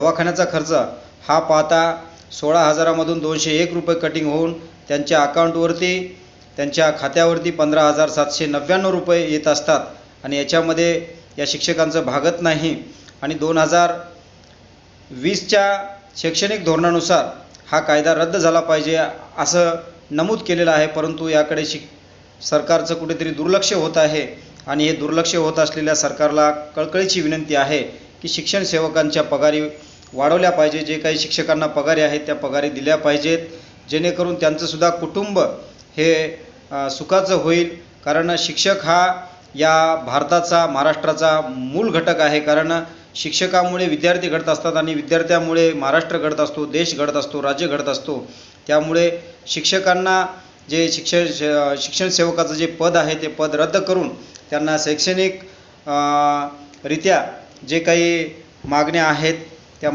दवाखान्याचा खर्च हा पाहता सोळा हजारामधून दोनशे एक रुपये कटिंग होऊन त्यांच्या अकाउंटवरती त्यांच्या खात्यावरती पंधरा हजार सातशे नव्याण्णव रुपये येत असतात. आणि याच्यामध्ये या शिक्षकांचं भागत नाही. आणि दोन हजार वीसच्या शैक्षणिक धोरणानुसार हा कायदा रद्द झाला पाहिजे असं नमूद केलेलं आहे. परंतु याकडे शिक सरकारचं कुठेतरी दुर्लक्ष होत आहे. आणि हे दुर्लक्ष होत असलेल्या सरकारला कळकळीची विनंती आहे की शिक्षण सेवकांच्या पगारी वाढवल्या पाहिजे जे काही शिक्षकांना पगारी आहेत त्या पगारी दिल्या पाहिजेत. जेणेकरून त्यांचंसुद्धा कुटुंब हे सुखाचं होईल. कारण शिक्षक हा या भारताचा महाराष्ट्राचा मूल घटक आहे. कारण शिक्षकामुळे विद्यार्थी घडत असतात आणि विद्यार्थ्यामुळे महाराष्ट्र घडत असतो देश घडत असतो राज्य घडत असतो. त्यामुळे शिक्षकांना जे शिक्षण श- शिक्षण सेवकाचं जे पद आहे ते पद रद्द करून त्यांना शैक्षणिक रित्या जे काही मागण्या आहेत